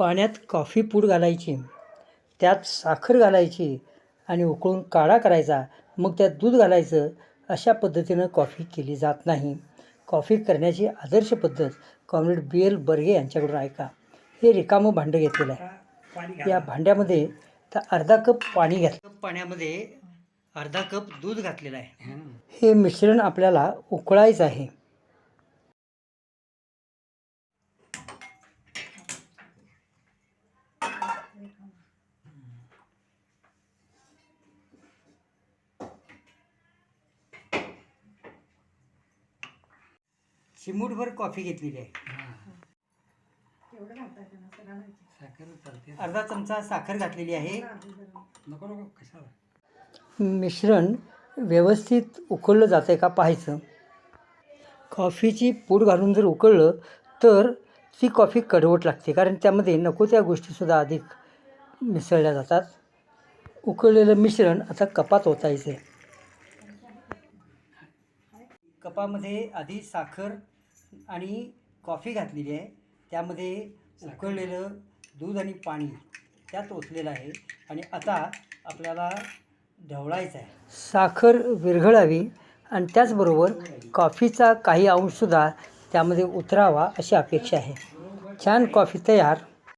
पाण्यात कॉफी पूड घालायची त्यात साखर घालायची आणि उकळून काढा करायचा. मग त्यात दूध घालायचं. अशा पद्धतीनं कॉफी केली जात नाही. कॉफी करण्याची आदर्श पद्धत कॉम्रेड बी एल बर्गे यांच्याकडून ऐका. हे रिकामं भांडं घेतलेलं आहे. या भांड्यामध्ये तर अर्धा कप पाणी घातलं पाण्यामध्ये अर्धा कप दूध घातलेलं आहे. हे मिश्रण आपल्याला उकळायचं आहे. चिमूटभर कॉफी घेतलेली आहे. अर्धा चमचा साखर घातलेली आहे. नको नको कशाला? मिश्रण व्यवस्थित उकळलं जातं आहे का पाहायचं. कॉफीची पूड घालून जर उकळलं तर ती कॉफी कडवट लागते कारण त्यामध्ये नको त्या गोष्टीसुद्धा अधिक मिसळल्या जातात. उकळलेलं मिश्रण आता कपात ओतायचं आहे कपामध्ये आधी साखर आणि कॉफी घातलेली आहे. त्यामध्ये उकळलेलं दूध आणि पाणी त्यात ओतलेलं आहे. आणि आता आपल्याला ढवळायचं आहे. साखर विरघळावी आणि त्याचबरोबर कॉफीचा काही अंशसुद्धा त्यामध्ये उतरावा अशी अपेक्षा आहे. छान कॉफी तयार